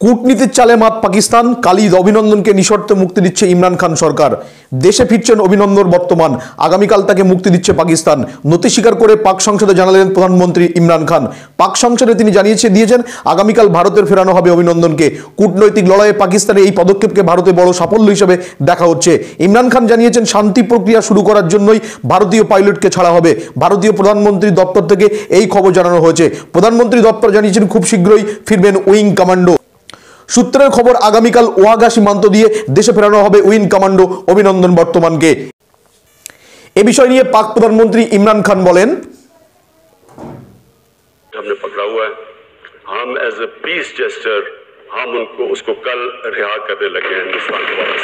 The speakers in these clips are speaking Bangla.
কূটনীতির চালে মাত পাকিস্তান। কালিদ অভিনন্দনকে নিঃশর্তে মুক্তি দিচ্ছে ইমরান খান সরকার। দেশে ফিরছেন অভিনন্দন বর্তমান। আগামীকাল তাকে মুক্তি দিচ্ছে পাকিস্তান। নথি স্বীকার করে পাক সংসদে জানালেন প্রধানমন্ত্রী ইমরান খান। পাক সংসদে তিনি জানিয়েছে, দিয়েছেন, আগামীকাল ভারতের ফেরানো হবে অভিনন্দনকে। কূটনৈতিক লড়াইয়ে পাকিস্তানের এই পদক্ষেপকে ভারতে বড় সাফল্য হিসেবে দেখা হচ্ছে। ইমরান খান জানিয়েছেন, শান্তি প্রক্রিয়া শুরু করার জন্যই ভারতীয় পাইলটকে ছাড়া হবে। ভারতীয় প্রধানমন্ত্রী দপ্তর থেকে এই খবর জানানো হয়েছে। প্রধানমন্ত্রী দপ্তর জানিয়েছেন, খুব শীঘ্রই ফিরবেন উইং কমান্ডো। সূত্রের খবর আগামীকাল ওয়াগা সীমান্ত দিয়ে দেশে ফেরানো হবে উইন কমান্ডো অভিনন্দন বর্তমানকে এ বিষয় নিয়ে পাক প্রধানমন্ত্রী ইমরান খান বলেন हमने पकड़ा हुआ है हम एज ए पीस जेस्टर हम उनको उसको कल रिहा करने लगे हैं हिंदुस्तान के वापस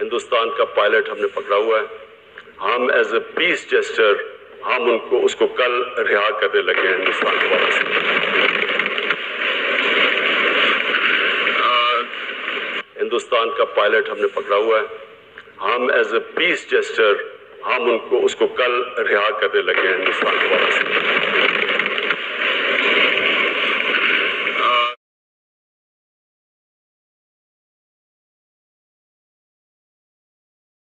हिंदुस्तान का पायलट हमने पकड़ा हुआ है हम एज ए पीस जेस्टर हम उनको, उसको कल रिहा करने लगे हैं हिंदुस्तान के वापस। हिंदुस्तान का पायलट हमने पकड़ा हुआ है। हम एज ए पीस जेस्टर हम उनको, उसको कल रिहा करने लगे हैं हिंदुस्तान के वापस।